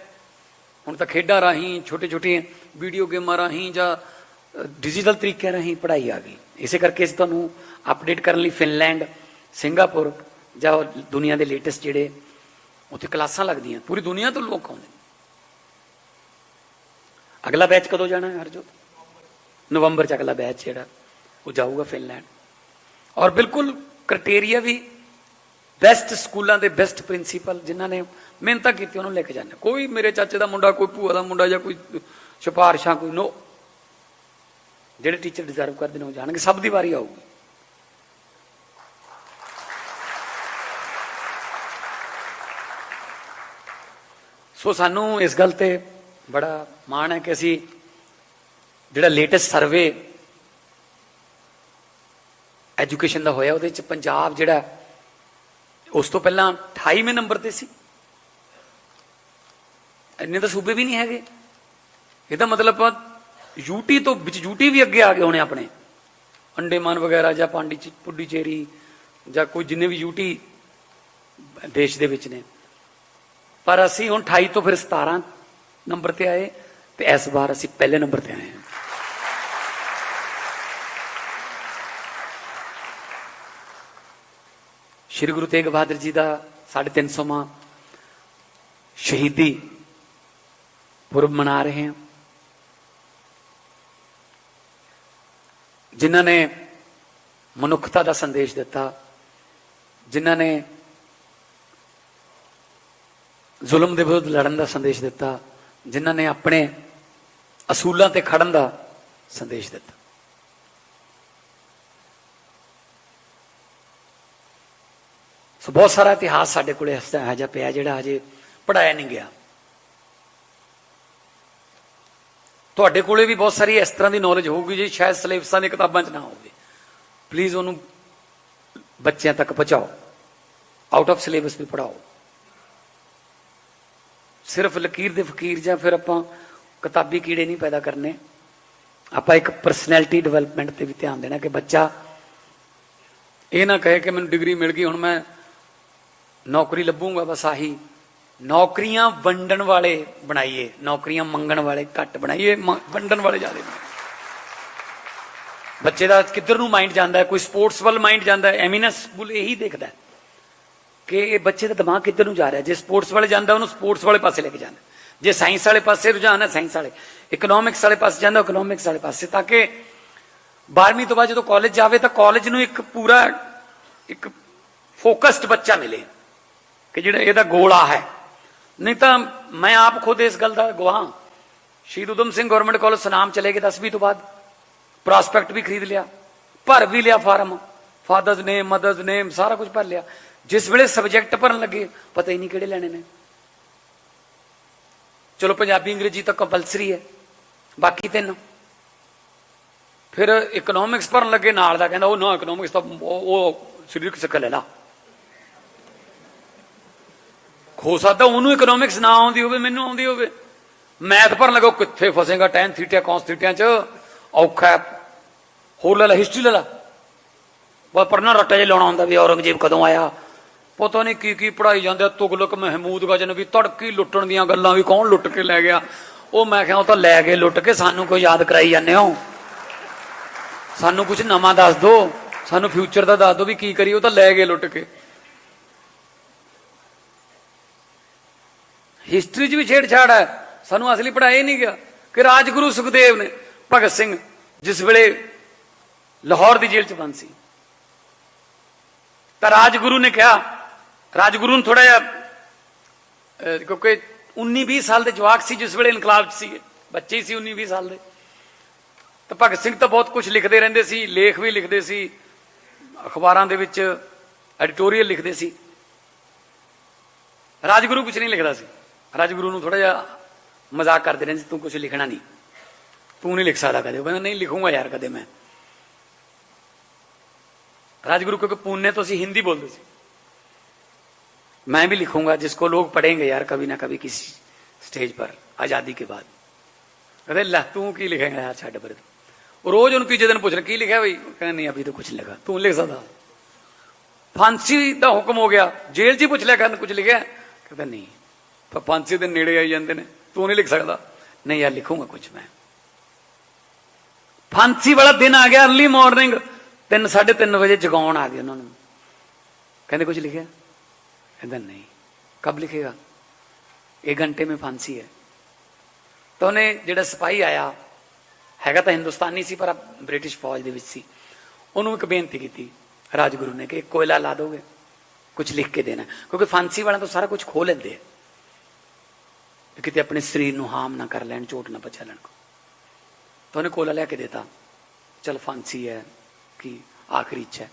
ਹੁਣ ਤਾਂ ਖੇਡਾਂ ਰਾਹੀਂ ਛੋਟੇ ਛੋਟੇ ਵੀਡੀਓ ਗੇਮਾਂ ਰਾਹੀਂ ਜਾਂ ਡਿਜੀਟਲ ਤਰੀਕਿਆਂ ਰਾਹੀਂ ਪੜ੍ਹਾਈ ਆ ਗਈ। ਇਸੇ ਕਰਕੇ ਅਸੀਂ ਤੁਹਾਨੂੰ ਅਪਡੇਟ ਕਰਨ ਲਈ ਫਿਨਲੈਂਡ ਸਿੰਗਾਪੁਰ ਜਾਂ ਦੁਨੀਆ ਦੇ ਲੇਟੈਸਟ ਜਿਹੜੇ ਉੱਥੇ ਕਲਾਸਾਂ ਲੱਗਦੀਆਂ, ਪੂਰੀ ਦੁਨੀਆ ਤੋਂ ਲੋਕ ਆਉਂਦੇ ਅਗਲਾ ਬੈਚ ਕਦੋਂ ਜਾਣਾ ਹੈ ਹਰਜੋਤ? ਨਵੰਬਰ ਚ ਅਗਲਾ ਬੈਚ ਜਿਹੜਾ। ਉਹ ਜਾਊਗਾ ਫਿਨਲੈਂਡ ਔਰ ਬਿਲਕੁਲ ਕ੍ਰਾਈਟੇਰੀਆ ਵੀ ਬੈਸਟ ਸਕੂਲਾਂ ਦੇ ਬੈਸਟ ਪ੍ਰਿੰਸੀਪਲ ਜਿਨ੍ਹਾਂ ਨੇ ਮਿਹਨਤਾਂ ਕੀਤੀ ਉਹਨੂੰ ਲੈ ਕੇ ਜਾਂਦੇ ਕੋਈ ਮੇਰੇ ਚਾਚੇ ਦਾ ਮੁੰਡਾ ਕੋਈ ਭੂਆ ਦਾ ਮੁੰਡਾ ਜਾਂ ਕੋਈ ਸਿਫਾਰਿਸ਼ਾਂ ਕੋਈ ਨੋ ਜਿਹੜੇ ਟੀਚਰ ਡਿਜ਼ਰਵ ਕਰਦੇ ਨੇ ਉਹ ਜਾਣਗੇ ਸਭ ਦੀ ਵਾਰੀ ਆਊਗੀ ਸੋ ਸਾਨੂੰ ਇਸ ਗੱਲ ਤੇ ਬੜਾ ਮਾਣ ਹੈ ਕਿ ਅਸੀਂ ਜਿਹੜਾ ਲੇਟੈਸਟ ਸਰਵੇ ਐਜੂਕੇਸ਼ਨ ਦਾ ਹੋਇਆ, ਉਹਦੇ ਚ ਪੰਜਾਬ ਜਿਹੜਾ, ਉਸ ਤੋਂ ਪਹਿਲਾਂ 28ਵੇਂ ਨੰਬਰ ਤੇ ਸੀ। ਇੰਨੇ ਤਾਂ ਸੂਬੇ ਵੀ ਨਹੀਂ ਹੈਗੇ। ਇਹਦਾ ਮਤਲਬ ਯੂਟੀ ਤੋਂ ਵਿੱਚ ਯੂਟੀ ਵੀ ਅੱਗੇ ਆ ਗਏ ਹੋਣੇ ਆਪਣੇ। ਅੰਡੇਮਾਨ ਵਗੈਰਾ ਜਾਂ ਪਾਂਡੀ ਪੁੱਡੀਚੇਰੀ ਜਾਂ ਕੋਈ ਜਿੰਨੇ ਵੀ ਯੂਟੀ ਦੇਸ਼ ਦੇ ਵਿੱਚ ਨੇ। ਪਰ ਅਸੀਂ ਹੁਣ 28 ਤੋਂ ਫਿਰ 17 ਨੰਬਰ ਤੇ ਆਏ ਤੇ ਇਸ ਵਾਰ ਅਸੀਂ ਪਹਿਲੇ ਨੰਬਰ ਤੇ ਆਏ ਹਾਂ। ਸ਼੍ਰੀ ਗੁਰੂ ਤੇਗ ਬਹਾਦਰ ਜੀ ਦਾ 350ਵਾਂ ਸ਼ਹੀਦੀ ਪੁਰਬ ਮਨਾ ਰਹੇ ਹਾਂ। ਜਿਨ੍ਹਾਂ ਨੇ ਮਨੁੱਖਤਾ ਦਾ ਸੰਦੇਸ਼ ਦਿੱਤਾ, ਜਿਨ੍ਹਾਂ ਨੇ ਜ਼ੁਲਮ ਦੇ ਵਿਰੁੱਧ ਲੜਨ ਦਾ ਸੰਦੇਸ਼ ਦਿੱਤਾ, ਜਿਨ੍ਹਾਂ ਨੇ ਆਪਣੇ ਅਸੂਲਾਂ ਤੇ ਖੜਨ ਦਾ ਸੰਦੇਸ਼ ਦਿੱਤਾ। ਬਹੁਤ ਸਾਰਾ ਇਤਿਹਾਸ ਸਾਡੇ ਕੋਲੇ ਹਸਤਾ ਜਿਹਾ ਪਿਆ ਜਿਹੜਾ ਹਜੇ ਪੜਾਇਆ ਨਹੀਂ ਗਿਆ। ਤੁਹਾਡੇ ਕੋਲੇ ਵੀ ਬਹੁਤ ਸਾਰੀ ਇਸ ਤਰ੍ਹਾਂ ਦੀ ਨੌਲੇਜ ਹੋਊਗੀ ਜੀ ਸ਼ਾਇਦ ਸਿਲੇਬਸਾਂ ਦੀਆਂ ਕਿਤਾਬਾਂ 'ਚ ਨਾ ਹੋਵੇ। ਪਲੀਜ਼ ਉਹਨੂੰ ਬੱਚਿਆਂ ਤੱਕ ਪਹੁੰਚਾਓ। ਆਊਟ ਆਫ ਸਿਲੇਬਸ ਵੀ ਪੜਾਓ ਸਿਰਫ ਲਕੀਰ ਦੇ ਫਕੀਰ ਜਾਂ ਫਿਰ ਆਪਾਂ ਕਿਤਾਬੀ ਕੀੜੇ ਨਹੀਂ ਪੈਦਾ ਕਰਨੇ। ਆਪਾਂ ਇੱਕ ਪਰਸਨੈਲਿਟੀ ਡਿਵੈਲਪਮੈਂਟ ਤੇ ਵੀ ਧਿਆਨ ਦੇਣਾ ਕਿ ਬੱਚਾ ਇਹ ਨਾ ਕਹੇ ਕਿ ਮੈਨੂੰ ਡਿਗਰੀ ਮਿਲ ਗਈ, ਹੁਣ ਮੈਂ ਨੌਕਰੀ ਲੱਭੂਗਾ ਬਸ ਆਹੀ। ਨੌਕਰੀਆਂ ਵੰਡਣ ਵਾਲੇ ਬਣਾਈਏ, ਨੌਕਰੀਆਂ ਮੰਗਣ ਵਾਲੇ ਘੱਟ ਬਣਾਈਏ ਵੰਡਣ ਵਾਲੇ ਜ਼ਿਆਦਾ ਬਣਾਈਏ। ਬੱਚੇ ਦਾ ਕਿੱਧਰ ਨੂੰ ਮਾਈਂਡ ਜਾਂਦਾ ਹੈ? ਕੋਈ ਸਪੋਰਟਸ ਵੱਲ ਮਾਈਂਡ ਜਾਂਦਾ ਹੈ? ਐਮੀਨਸ ਸਕੂਲ ਇਹੀ ਦੇਖਦਾ ਹੈ ਕਿ ਇਹ ਬੱਚੇ ਦਾ ਦਿਮਾਗ ਕਿੱਧਰ ਨੂੰ ਜਾ ਰਿਹਾ ਜੇ ਸਪੋਰਟਸ ਵਾਲੇ ਜਾਂਦਾ, ਉਹਨੂੰ ਸਪੋਰਟਸ ਵਾਲੇ ਪਾਸੇ ਲੈ ਕੇ ਜਾਣਾ ਜੇ ਸਾਇੰਸ ਵਾਲੇ ਪਾਸੇ ਰੁਝਾਨ ਹੈ, ਸਾਇੰਸ ਵਾਲੇ। ਇਕਨੋਮਿਕਸ ਵਾਲੇ ਪਾਸੇ ਜਾਂਦਾ, ਇਕਨੋਮਿਕਸ ਵਾਲੇ ਪਾਸੇ। ਤਾਂ ਕਿ 12ਵੀਂ ਤੋਂ ਬਾਅਦ ਜਦੋਂ ਕਾਲਜ ਜਾਵੇ, ਤਾਂ ਕਾਲਜ ਨੂੰ ਇੱਕ ਪੂਰਾ, ਇੱਕ ਫੋਕਸਡ ਬੱਚਾ ਮਿਲੇ। ਕਿ ਜਿਹੜਾ ਇਹਦਾ ਗੋਲ ਆ ਹੈ। ਨਹੀਂ ਤਾਂ ਮੈਂ ਆਪ ਖੁਦ ਇਸ ਗੱਲ ਦਾ ਗਵਾਹ ਸ਼ਹੀਦ ਉਦਮ ਸਿੰਘ ਗਵਰਨਮੈਂਟ ਕਾਲਜ ਸਨਾਮ ਚਲੇ ਗਏ 10ਵੀਂ ਤੋਂ ਬਾਅਦ। ਪ੍ਰੋਸਪੈਕਟ ਵੀ ਖਰੀਦ ਲਿਆ, ਭਰ ਵੀ ਲਿਆ form father's name mother's name ਸਾਰਾ ਕੁਝ ਭਰ ਲਿਆ। ਜਿਸ ਵੇਲੇ ਸਬਜੈਕਟ ਭਰਨ ਲੱਗੇ, ਪਤਾ ਹੀ ਨਹੀਂ ਕਿਹੜੇ ਲੈਣੇ ਨੇ। ਚਲੋ ਪੰਜਾਬੀ ਅੰਗਰੇਜ਼ੀ ਤਾਂ ਕੰਪਲਸਰੀ ਹੈ। ਬਾਕੀ ਤਿੰਨ। ਫਿਰ ਇਕਨੋਮਿਕਸ ਭਰਨ ਲੱਗੇ, ਨਾਲ ਦਾ ਕਹਿੰਦਾ, ਉਹ ਨਾ ਇਕਨੋਮਿਕਸ ਤਾਂ ਉਹ ਉਹ ਸਰੀਰਕ ਸਿੱਖ ਲੈ ਲਾ। ਹੋ ਸਕਦਾ ਉਹਨੂੰ ਇਕਨੋਮਿਕਸ ਨਾ ਆਉਂਦੀ ਹੋਵੇ ਮੈਨੂੰ ਆਉਂਦੀ ਹੋਵੇ। ਮੈਥ ਭਰਨ ਲੱਗੋ ਕਿੱਥੇ ਫਸੇਗਾ tan ਥੀਟਾ cos ਥੀਟਾ ਚ? ਔਖਾ ਹੋਰ ਲੈ ਲੈ ਹਿਸਟਰੀ ਲੈ ਲੈ। ਬਸ ਪੜਨਾ ਰੱਟੇ ਜੇ ਲਾਉਣਾ ਹੁੰਦਾ ਵੀ ਔਰੰਗਜ਼ੇਬ ਕਦੋਂ ਆਇਆ। ਪਤਾ ਨਹੀਂ ਕੀ ਕੀ ਪੜਾਈ ਜਾਂਦੇ ਆ, ਤੁਗਲਕ ਮਹਿਮੂਦ ਗਜਨ ਵੀ ਤੜਕੀ ਲੁੱਟਣ ਦੀਆਂ ਗੱਲਾਂ ਵੀ ਕੌਣ ਲੁੱਟ ਕੇ ਲੈ ਗਿਆ। ਉਹ ਮੈਂ ਕਿਹਾ ਉਹ ਤਾਂ ਲੈ ਗਏ ਲੁੱਟ ਕੇ ਸਾਨੂੰ ਕੋਈ ਯਾਦ ਕਰਾਈ ਜਾਂਦੇ ਹੋ? ਸਾਨੂੰ ਕੁਝ ਨਵਾਂ ਦੱਸ ਦਿਓ ਸਾਨੂੰ ਫਿਊਚਰ ਦਾ ਦੱਸ ਦਿਓ ਵੀ ਕੀ ਕਰੀਏ ਉਹ ਤਾਂ ਲੈ ਗਏ ਲੁੱਟ ਕੇ। ਹਿਸਟਰੀ 'ਚ ਵੀ ਛੇੜਛਾੜ ਹੈ। ਸਾਨੂੰ ਅਸਲੀ ਪੜਾਇਆ ਹੀ ਨਹੀਂ ਗਿਆ ਕਿ ਰਾਜਗੁਰੂ ਸੁਖਦੇਵ ਨੇ, ਭਗਤ ਸਿੰਘ, ਜਿਸ ਵੇਲੇ ਲਾਹੌਰ ਦੀ ਜੇਲ੍ਹ 'ਚ ਬੰਦ ਸੀ। ਤਾਂ ਰਾਜਗੁਰੂ ਨੇ ਕਿਹਾ, ਰਾਜਗੁਰੂ ਨੂੰ ਥੋੜਾ ਜਿਹਾ ਕਿਉਂਕਿ 19 20 ਸਾਲ ਦੇ ਜਵਾਕ ਸੀ ਜਿਸ ਵੇਲੇ ਇਨਕਲਾਬ 'ਚ ਸੀਗੇ, ਬੱਚੇ ਸੀ 19 20 ਸਾਲ ਦੇ। ਤਾਂ ਭਗਤ ਸਿੰਘ ਤਾਂ ਬਹੁਤ ਕੁਝ ਲਿਖਦੇ ਰਹਿੰਦੇ ਸੀ, ਲੇਖ ਵੀ ਲਿਖਦੇ ਸੀ, ਅਖਬਾਰਾਂ ਦੇ ਵਿੱਚ ਐਡੀਟੋਰੀਅਲ ਲਿਖਦੇ ਸੀ। ਰਾਜਗੁਰੂ ਕੁਝ ਨਹੀਂ ਲਿਖਦਾ ਸੀ। ਰਾਜਗੁਰੂ ਨੂੰ ਥੋੜਾ ਜਿਹਾ ਮਜ਼ਾਕ ਕਰਦੇ ਰਹਿੰਦੇ ਸੀ ਤੂੰ ਕੁਝ ਲਿਖਣਾ ਨਹੀਂ ਤੂੰ ਨਹੀਂ ਲਿਖ ਸਕਦਾ ਕਦੇ ਉਹ ਕਹਿੰਦਾ ਨਹੀਂ ਲਿਖੂੰਗਾ ਯਾਰ ਕਦੇ ਮੈਂ राजगुरु क्योंकि पुण्य तो सी हिंदी बोलते थे मैं भी लिखूंगा जिसको लोग पढ़ेंगे यार कभी ना कभी किसी स्टेज पर आजादी के बाद कहते ला तू की लिखेगा यार छाड़ पर रोज उन तीजे दिन पूछ रहे की लिखा भाई कहना नहीं अभी तो कुछ नहीं लिखा तू लिख सकता फांसी का हुक्म हो गया जेल च ही पूछ लिया कहना कुछ लिखा कहता नहीं ਪਰ 5-6 ਦਿਨ ਨੇੜੇ ਆਈ ਜਾਂਦੇ ਨੇ। ਤੂੰ ਨਹੀਂ ਲਿਖ ਸਕਦਾ। ਨਹੀਂ, ਯਾਰ ਲਿਖੂਗਾ ਕੁਝ ਮੈਂ। ਫਾਂਸੀ ਵਾਲਾ ਦਿਨ ਆ ਗਿਆ अर्ਲੀ ਮਾਰਨਿੰਗ 3 3:30 ਵਜੇ ਜਗਾਉਣ ਆ ਗਏ ਉਹਨਾਂ ਨੂੰ। ਕਹਿੰਦੇ ਕੁਝ ਲਿਖਿਆ? ਕਹਿੰਦਾ, ਨਹੀਂ। ਕਬ ਲਿਖੇਗਾ? 1 ਘੰਟੇ ਮੇਂ ਫਾਂਸੀ ਹੈ। ਤਾਂ ਉਹਨੇ ਜਿਹੜਾ ਸਿਪਾਹੀ ਆਇਆ, ਹੈਗਾ ਤਾਂ ਹਿੰਦੁਸਤਾਨੀ ਸੀ, ਪਰ ਬ੍ਰਿਟਿਸ਼ ਫੌਜ ਦੇ ਵਿੱਚ ਸੀ। ਉਹਨੂੰ ਇੱਕ ਬੇਨਤੀ ਕੀਤੀ, ਰਾਜਗੁਰੂ ਨੇ ਕਿ ਕੋਇਲਾ ਲਾ ਦੋਗੇ ਕੁਝ ਲਿਖ ਕੇ ਦੇਣਾ। ਕਿਉਂਕਿ ਫਾਂਸੀ ਵਾਲਾ ਤਾਂ ਸਾਰਾ ਕੁਝ ਖੋ ਲੈਂਦੇ ਆ। ਕਿਤੇ ਆਪਣੇ ਸਰੀਰ ਨੂੰ ਹਾਮ ਨਾ ਕਰ ਲੈਣ, ਚੋਟ ਨਾ ਬਚਾ ਲੈਣ ਤਾਂ ਉਹਨੇ ਕੋਲਾ ਲੈ ਕੇ ਦਿੱਤਾ। ਚਲ ਫਾਂਸੀ ਹੈ ਕਿ ਆਖਰੀ ਇੱਛਾ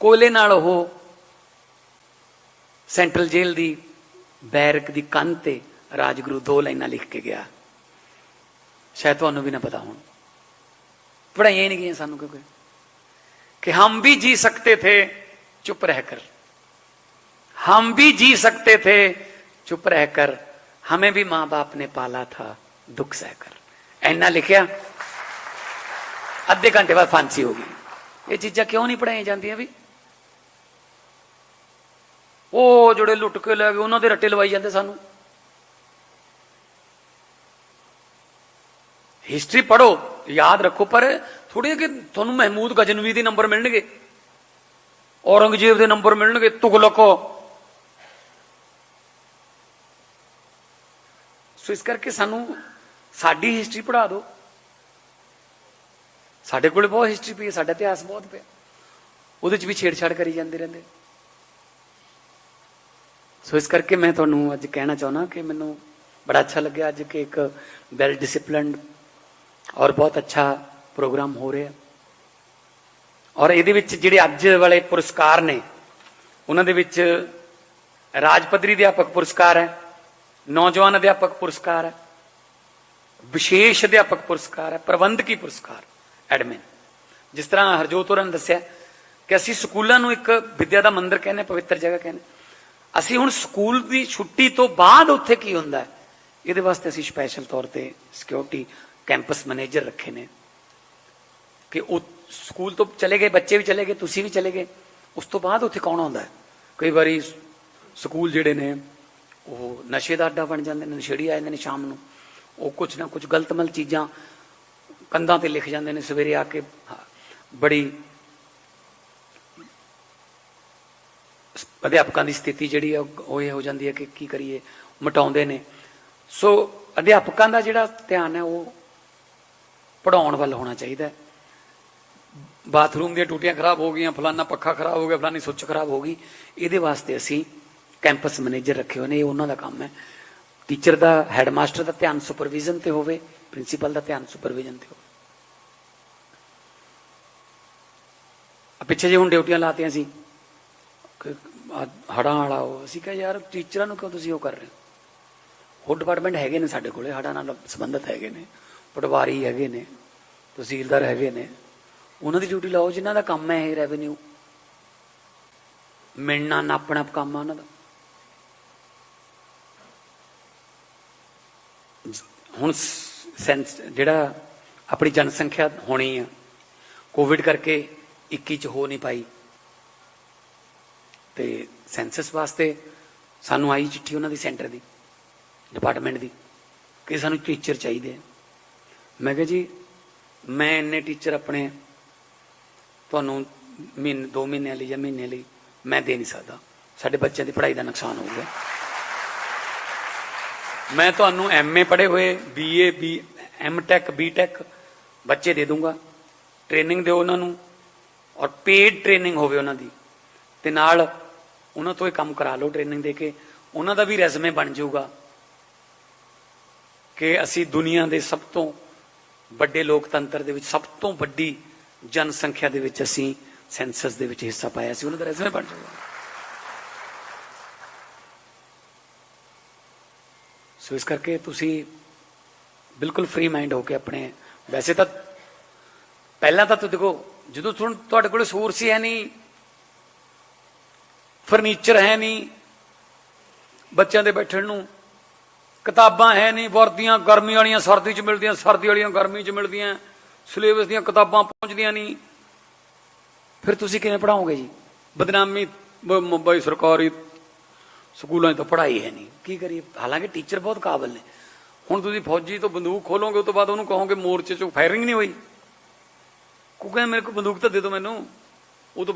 ਕੋਲੇ ਨਾਲ ਉਹ ਸੈਂਟਰਲ ਜੇਲ੍ਹ ਦੀ ਬੈਰਕ ਦੀ ਕੰਧ ਤੇ ਰਾਜਗੁਰੂ ਦੋ ਲਾਈਨਾਂ ਲਿਖ ਕੇ ਗਿਆ। ਸ਼ਾਇਦ ਤੁਹਾਨੂੰ ਵੀ ਨਾ ਪਤਾ ਹੋਣ। ਪੜਾਈਆਂ ਨਹੀਂ ਗਈਆਂ ਸਾਨੂੰ ਕਿਉਂਕਿ। ਕਿ ਹਮ ਵੀ ਜੀ ਸਕਤੇ ਥੇ, ਚੁੱਪ ਰਹਿ ਕਰ। ਹਮ ਵੀ ਜੀ ਸਕਤੇ ਥੇ, ਚੁੱਪ ਰਹਿ ਕਰ। हमें भी मां बाप ने पाला था दुख सहकर ऐना लिखिया ਅੱਧੇ ਘੰਟੇ ਬਾਅਦ ਫਾਂਸੀ ਹੋ ਗਈ ਇਹ ਚੀਜ਼ਾਂ ਕਿਉਂ ਨਹੀਂ ਪੜਾਈਆਂ ਜਾਂਦੀਆਂ ਵੀ ਉਹ ਜਿਹੜੇ ਲੁੱਟ ਕੇ ਲੈ ਗਏ ਉਹਨਾਂ ਦੇ ਰੱਟੇ ਲਵਾਈ ਜਾਂਦੇ ਸਾਨੂੰ ਹਿਸਟਰੀ ਪੜੋ ਯਾਦ ਰੱਖੋ ਪਰ ਥੋੜੀ ਕਿ ਤੁਹਾਨੂੰ ਮਹਿਮੂਦ ਗਜਨਵੀ ਦੇ ਨੰਬਰ ਮਿਲਣਗੇ ਔਰੰਗਜ਼ੇਬ ਦੇ ਨੰਬਰ ਮਿਲਣਗੇ ਤੁਗਲਕ ਸੋ ਇਸ ਕਰਕੇ ਸਾਨੂੰ ਸਾਡੀ ਹਿਸਟਰੀ ਪੜ੍ਹਾ ਦਿਓ। ਸਾਡੇ ਕੋਲ ਬਹੁਤ ਹਿਸਟਰੀ ਪਈ ਹੈ, ਸਾਡਾ ਇਤਿਹਾਸ ਬਹੁਤ ਪਿਆ। ਉਹਦੇ ਚ ਵੀ ਛੇੜਛਾੜ ਕਰੀ ਜਾਂਦੇ ਰਹਿੰਦੇ। ਸੋ ਇਸ ਕਰਕੇ ਮੈਂ ਤੁਹਾਨੂੰ ਅੱਜ ਕਹਿਣਾ ਚਾਹੁੰਦਾ ਕਿ ਮੈਨੂੰ ਬੜਾ ਅੱਛਾ ਲੱਗਿਆ ਅੱਜ ਕਿ ਇੱਕ ਵੈਲ ਡਿਸਪਲਿਨਡ ਔਰ ਬਹੁਤ ਅੱਛਾ ਪ੍ਰੋਗਰਾਮ ਹੋ ਰਿਹਾ। ਔਰ ਇਹਦੇ ਵਿੱਚ ਜਿਹੜੇ ਅੱਜ ਵਾਲੇ ਪੁਰਸਕਾਰ ਨੇ, ਉਹਨਾਂ ਦੇ ਵਿੱਚ ਰਾਜ ਪੱਧਰੀ ਅਧਿਆਪਕ ਪੁਰਸਕਾਰ ਹੈ। ਨੌਜਵਾਨ ਅਧਿਆਪਕ ਪੁਰਸਕਾਰ ਹੈ, ਵਿਸ਼ੇਸ਼ ਅਧਿਆਪਕ ਪੁਰਸਕਾਰ ਹੈ, ਪ੍ਰਬੰਧਕੀ ਪੁਰਸਕਾਰ, ਐਡਮਿਨ। ਜਿਸ ਤਰ੍ਹਾਂ ਹਰਜੋਤ ਹੋਰਾਂ ਨੇ ਦੱਸਿਆ ਕਿ ਅਸੀਂ ਸਕੂਲਾਂ ਨੂੰ ਇੱਕ ਵਿਦਿਆ ਦਾ ਮੰਦਿਰ ਕਹਿੰਦੇ ਪਵਿੱਤਰ ਜਗ੍ਹਾ ਕਹਿੰਦੇ ਅਸੀਂ ਹੁਣ ਸਕੂਲ ਦੀ ਛੁੱਟੀ ਤੋਂ ਬਾਅਦ ਉੱਥੇ ਕੀ ਹੁੰਦਾ ਹੈ? ਇਹਦੇ ਵਾਸਤੇ ਅਸੀਂ ਸਪੈਸ਼ਲ ਤੌਰ ਤੇ ਸਿਕਿਉਰਿਟੀ ਕੈਂਪਸ ਮੈਨੇਜਰ ਰੱਖੇ ਨੇ ਕਿ ਉਹ ਸਕੂਲ ਤੋਂ ਚਲੇ ਗਏ, ਬੱਚੇ ਵੀ ਚਲੇ ਗਏ, ਤੁਸੀਂ ਵੀ ਚਲੇ ਗਏ। ਉਸ ਤੋਂ ਬਾਅਦ ਉੱਥੇ ਕੌਣ ਆਉਂਦਾ ਹੈ? ਕਈ ਵਾਰੀ ਸਕੂਲ ਜਿਹੜੇ ਨੇ ਉਹ ਨਸ਼ੇ ਦਾ ਅੱਡਾ ਬਣ ਜਾਂਦੇ ਨੇ ਨਸ਼ੇੜੀ ਆ ਜਾਂਦੇ ਨੇ ਸ਼ਾਮ ਨੂੰ। ਉਹ ਕੁਝ ਨਾ ਕੁਝ ਗਲਤਮਲ ਚੀਜ਼ਾਂ ਕੰਧਾਂ ਤੇ ਲਿਖ ਜਾਂਦੇ ਨੇ ਸਵੇਰੇ ਆ ਕੇ ਹਾਂ, ਬੜੀ ਅਧਿਆਪਕਾਂ ਦੀ ਸਥਿਤੀ ਜਿਹੜੀ ਆ ਉਹ ਉਹ ਇਹ ਹੋ ਜਾਂਦੀ ਹੈ ਕਿ ਕੀ ਕਰੀਏ ਮਟਾਉਂਦੇ ਨੇ। ਸੋ ਅਧਿਆਪਕਾਂ ਦਾ ਜਿਹੜਾ ਧਿਆਨ ਹੈ ਉਹ ਪੜਾਉਣ ਵੱਲ ਹੋਣਾ ਚਾਹੀਦਾ ਹੈ। ਬਾਥਰੂਮ ਦੀਆਂ ਟੂਟੀਆਂ ਖਰਾਬ ਹੋ ਗਈਆਂ ਫਲਾਨਾ ਪੱਖਾ ਖਰਾਬ ਹੋ ਗਿਆ ਫਲਾਨੀ ਸੁੱਚ ਖਰਾਬ ਹੋ ਗਈ। ਇਹਦੇ ਵਾਸਤੇ ਅਸੀਂ ਕੈਂਪਸ ਮੈਨੇਜਰ ਰੱਖੇ ਹੋਏ ਨੇ, ਇਹ ਉਹਨਾਂ ਦਾ ਕੰਮ ਹੈ। ਟੀਚਰ ਦਾ, ਹੈਡਮਾਸਟਰ ਦਾ ਧਿਆਨ ਸੁਪਰਵਿਜ਼ਨ ਤੇ ਹੋਵੇ, ਪ੍ਰਿੰਸੀਪਲ ਦਾ ਧਿਆਨ ਸੁਪਰਵਿਜ਼ਨ ਤੇ ਹੋਵੇ। ਪਿੱਛੇ ਜੇ ਹੁਣ ਡਿਊਟੀਆਂ ਲਾਤੀਆਂ ਸੀ। ਹੜਾਂ ਵਾਲਾ ਉਹ, ਅਸੀਂ ਕਿਹਾ ਯਾਰ ਟੀਚਰਾਂ ਨੂੰ ਕਿਉਂ ਤੁਸੀਂ ਉਹ ਕਰ ਰਹੇ ਹੋ? ਹੋਰ ਡਿਪਾਰਟਮੈਂਟ ਹੈਗੇ ਨੇ ਸਾਡੇ ਕੋਲੇ ਹੜਾਂ ਨਾਲ ਸੰਬੰਧਿਤ ਹੈਗੇ ਨੇ, ਪਟਵਾਰੀ ਹੈਗੇ ਨੇ, ਤਹਿਸੀਲਦਾਰ ਹੈਗੇ ਨੇ। ਉਹਨਾਂ ਦੀ ਡਿਊਟੀ ਲਾਓ, ਜਿਨ੍ਹਾਂ ਦਾ ਕੰਮ ਹੈ ਇਹ ਰੈਵਨਿਊ ਮਿਲਣਾ ਨਾਪਣਾ ਕੰਮ ਆ ਉਹਨਾਂ ਦਾ। ਹੁਣ ਸੈਂਸ, ਜਿਹੜਾ ਆਪਣੀ ਜਨਸੰਖਿਆ ਹੋਣੀ ਆ ਕੋਵਿਡ ਕਰਕੇ 21 ਚ ਹੋ ਨਹੀਂ ਪਾਈ। ਤੇ ਸੈਂਸਸ ਵਾਸਤੇ ਸਾਨੂੰ ਆਈ ਚਿੱਠੀ ਉਹਨਾਂ ਦੀ ਸੈਂਟਰ ਦੀ, ਡਿਪਾਰਟਮੈਂਟ ਦੀ, ਕਿ ਸਾਨੂੰ ਟੀਚਰ ਚਾਹੀਦੇ ਆ। ਮੈਂ ਕਿਹਾ ਜੀ, ਮੈਂ ਇੰਨੇ ਟੀਚਰ ਆਪਣੇ ਤੁਹਾਨੂੰ ਮਹੀਨੇ, ਦੋ ਮਹੀਨਿਆਂ ਲਈ ਜਾਂ ਮਹੀਨੇ ਲਈ ਮੈਂ ਦੇ ਨਹੀਂ ਸਕਦਾ। ਸਾਡੇ ਬੱਚਿਆਂ ਦੀ ਪੜ੍ਹਾਈ ਦਾ ਨੁਕਸਾਨ ਹੋਊਗਾ ਮੈਂ ਤੁਹਾਨੂੰ ਐਮਏ ਪੜ੍ਹੇ ਹੋਏ ਬੀਏ ਬੀ ਐਮਟੈਕ ਬੀਟੈਕ ਬੱਚੇ ਦੇ ਦੂੰਗਾ। ਟ੍ਰੇਨਿੰਗ ਦਿਓ ਉਹਨਾਂ ਨੂੰ ਔਰ ਪੇਡ ਟ੍ਰੇਨਿੰਗ ਹੋਵੇ ਉਹਨਾਂ ਦੀ। ਤੇ ਨਾਲ ਉਹਨਾਂ ਤੋਂ ਇਹ ਕੰਮ ਕਰਾ ਲਓ ਟ੍ਰੇਨਿੰਗ ਦੇ ਕੇ। ਉਹਨਾਂ ਦਾ ਵੀ ਰੈਜ਼ਮੇ ਬਣ ਜਾਊਗਾ ਕਿ ਅਸੀਂ ਦੁਨੀਆ ਦੇ ਸਭ ਤੋਂ ਵੱਡੇ ਲੋਕਤੰਤਰ ਦੇ ਵਿੱਚ, ਸਭ ਤੋਂ ਵੱਡੀ ਜਨਸੰਖਿਆ ਦੇ ਵਿੱਚ ਅਸੀਂ ਸੈਂਸਸ ਦੇ ਵਿੱਚ ਹਿੱਸਾ ਪਾਇਆ ਸੀ। ਉਹਨਾਂ ਦਾ ਰੈਜ਼ਮੇ ਬਣ ਜਾਊਗਾ। ਸੋ ਇਸ ਕਰਕੇ ਤੁਸੀਂ ਬਿਲਕੁਲ ਫ੍ਰੀ ਮਾਈਂਡ ਹੋ ਕੇ ਆਪਣੇ, ਵੈਸੇ ਤਾਂ ਪਹਿਲਾਂ ਤਾਂ ਤੁਸੀਂ ਦੇਖੋ, ਜਦੋਂ ਤੁਹਾਨੂੰ ਤੁਹਾਡੇ ਕੋਲ ਸੋਰਸ ਹੀ ਹੈ ਨਹੀਂ ਫਰਨੀਚਰ ਹੈ ਨਹੀਂ, ਬੱਚਿਆਂ ਦੇ ਬੈਠਣ ਨੂੰ, ਕਿਤਾਬਾਂ ਹੈ ਨਹੀਂ, ਵਰਦੀਆਂ ਗਰਮੀ ਵਾਲੀਆਂ, ਸਰਦੀ 'ਚ ਮਿਲਦੀਆਂ, ਸਰਦੀ ਵਾਲੀਆਂ ਗਰਮੀ 'ਚ ਮਿਲਦੀਆਂ ਸਿਲੇਬਸ ਦੀਆਂ ਕਿਤਾਬਾਂ ਪਹੁੰਚਦੀਆਂ ਨਹੀਂ। ਫਿਰ ਤੁਸੀਂ ਕਿਵੇਂ ਪੜਾਓਗੇ ਜੀ? ਬਦਨਾਮੀ ਮੁੰਬਈ ਸਰਕਾਰੀ ਸਕੂਲਾਂ 'ਚ ਤਾਂ ਪੜ੍ਹਾਈ ਹੈ ਨਹੀਂ। ਕੀ ਕਰੀਏ? ਹਾਲਾਂਕਿ ਟੀਚਰ ਬਹੁਤ ਕਾਬਲ ਨੇ। ਹੁਣ ਤੁਸੀਂ ਫੌਜੀ ਤੋਂ ਬੰਦੂਕ ਖੋਲੋਗੇ ਉਸ ਤੋਂ ਬਾਅਦ ਉਹਨੂੰ ਕਹੋਗੇ ਮੋਰਚੇ 'ਚੋਂ ਫਾਇਰਿੰਗ ਨਹੀਂ ਹੋਈ। ਕਿਉਂਕਿ ਮੇਰੇ ਕੋਲ ਬੰਦੂਕ ਤਾਂ ਦੇ ਦਿਓ ਮੈਨੂੰ। ਉਹ ਤੋਂ ਬਾਅਦ